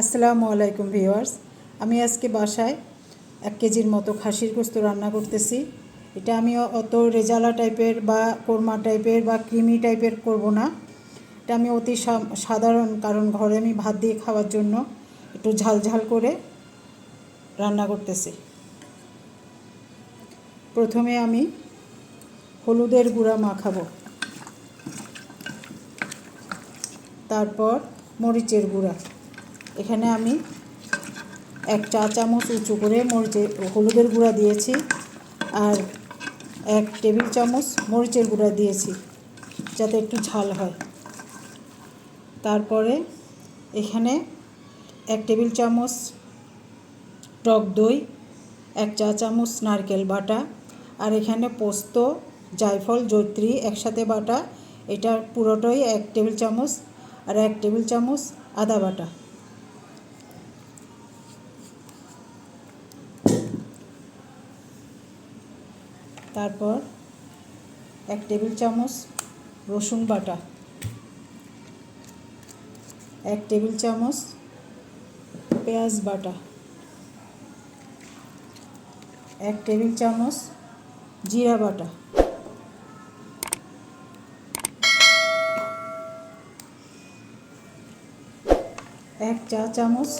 আসসালামু আলাইকুম ভিউয়ার্স। আমি আজকে বাসায় এক কেজির মতো খাসির গোস্ত রান্না করতেছি। এটা আমি অত রেজালা টাইপের বা কোরমা টাইপের বা ক্রিমি টাইপের করব না। এটা আমি অতি সাধারণ, কারণ ঘরে আমি ভাত দিয়ে খাওয়ার জন্য একটু ঝাল ঝাল করে রান্না করতেছি। প্রথমে আমি হলুদের গুঁড়া মাখাবো। তারপর মরিচের গুঁড়া। এখানে আমি এক চা চামচ উঁচু করে মরিচের হলুদের গুঁড়া দিয়েছি আর এক টেবিল চামচ মরিচের গুঁড়া দিয়েছি, যাতে একটু ঝাল হয়। তারপরে এখানে এক টেবিল চামচ টক দই, এক চা চামচ নারকেল বাটা আর এখানে পোস্ত, জায়ফল জৈত্রী একসাথে বাটা। এটা পুরোটাই এক টেবিল চামচ আর এক টেবিল চামচ আদা বাটা। তারপর এক টেবিল চামচ রসুন বাটা, এক টেবিল চামচ পেঁয়াজ বাটা, এক টেবিল চামচ জিরা বাটা। এক চা চামচ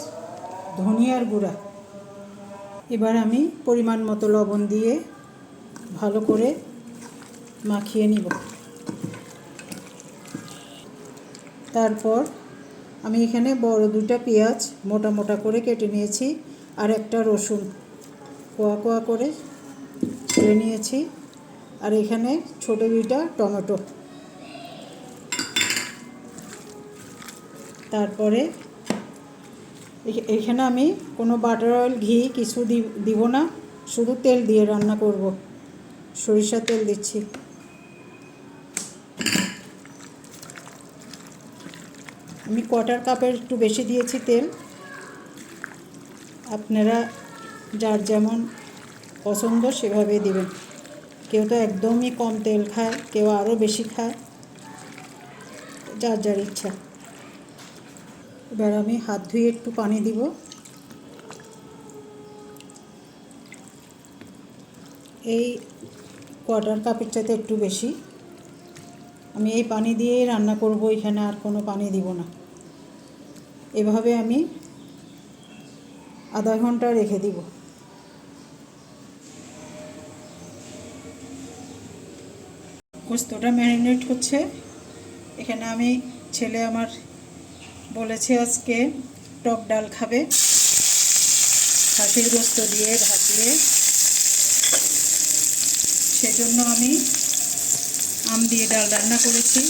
ধনিয়ার গুঁড়া। এবার আমি পরিমাণ মতো লবণ দিয়ে ভালো করে মাখিয়ে নিব। তারপর আমি এখানে বড় দুটা পেঁয়াজ মোটা মোটা করে কেটে নিয়েছি আর একটা রসুন কোয়া কোয়া করে ছেড়ে নিয়েছি। আর এখানে ছোট দুইটা টমেটো। তারপরে এখ- এখানে আমি কোনো বাটার অয়েল ঘি কিছু দিব না, শুধু তেল দিয়ে রান্না করব। সরিষার তেল দিচ্ছি। আমি কোয়ার্টার কাপের একটু বেশি দিয়েছি তেল। আপনারা যার যেমন পছন্দ সেভাবেই দিবেন। কেউ তো একদমই কম তেল খায়, কেউ আরও বেশি খায়। যার যার ইচ্ছা। এবার আমি হাত ধুয়ে একটু পানি দিব। এই কোয়ার্টার কাপের চাইতে একটু বেশি। আমি এই পানি দিয়েই রান্না করব, এখানে আর কোনো পানি দিব না। এভাবে আমি আধা ঘণ্টা রেখে দিব। পোস্তটা ম্যারিনেট হচ্ছে। এখানে আমি ছেলে আমার বলেছে আজকে টক ডাল খাবে। খাসির গোস্ত দিয়ে, ভাত দিয়ে। সেজন্য আমি আম দিয়ে ডাল রান্না করেছি।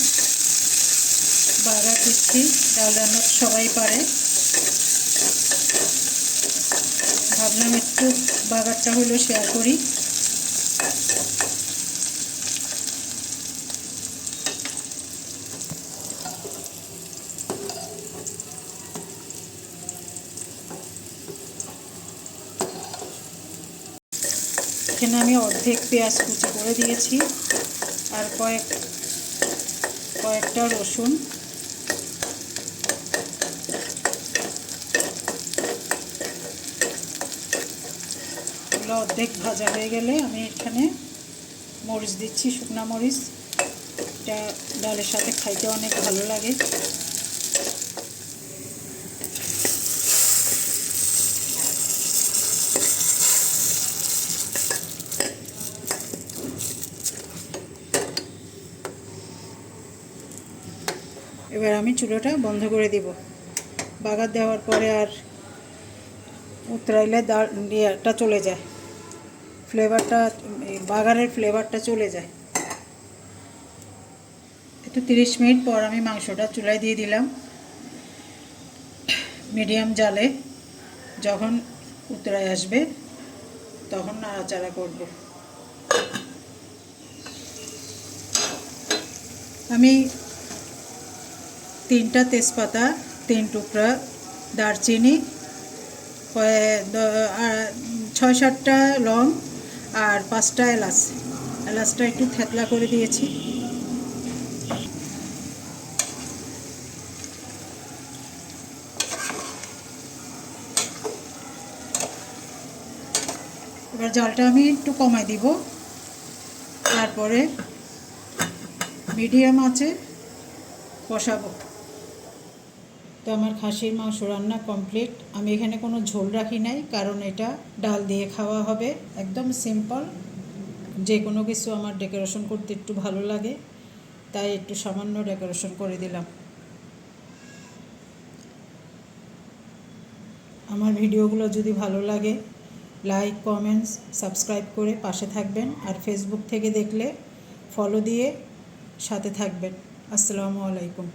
বাগা দিচ্ছি ডাল রান্না সবাই পারে। ভাবলাম একটু বাগারটা হলো শেয়ার করি। এখানে আমি অর্ধেক পেঁয়াজ কুচি করে দিয়েছি আর কয়েক, কয়েকটা রসুন। এগুলো অর্ধেক ভাজা হয়ে গেলে আমি এখানে মরিচ দিচ্ছি, শুকনা মরিচ। এটা ডালের সাথে খাইতে অনেক ভালো লাগে। এবার আমি চুলোটা বন্ধ করে দিব। বাগার দেওয়ার পরে আর উতরাইলে দাঁড় ইয়েটা চলে যায়। ফ্লেভারটা বাগারের ফ্লেভারটা চলে যায়। একটু তিরিশ মিনিট পর আমি মাংসটা চুলায় দিয়ে দিলাম। মিডিয়াম জালে যখন উতরায় আসবে তখন নাড়াচাড়া করব। আমি তিনটা তেজপাতা, তিন টুকরা দারচিনি ছয় সাতটা লং আর পাঁচটা এলাচ। এলাচটা একটু থেতলা করে দিয়েছি। এবার জলটা আমি একটু কমাই দিব। তারপরে মিডিয়াম আছে কষাবো তো আমার খাসির মাংস রান্না কমপ্লিট আমি এখানে কোনো ঝোল রাখি নাই, কারণ এটা ডাল দিয়ে খাওয়া হবে। একদম সিম্পল যে কোনো কিছু আমার ডেকোরেশন করতে একটু ভালো লাগে, তাই একটু সামান্য ডেকোরেশন করে দিলাম। আমার ভিডিওগুলো যদি ভালো লাগে লাইক কমেন্টস সাবস্ক্রাইব করে পাশে থাকবেন, আর ফেসবুক থেকে দেখলে ফলো দিয়ে সাথে থাকবেন। আসসালামু আলাইকুম।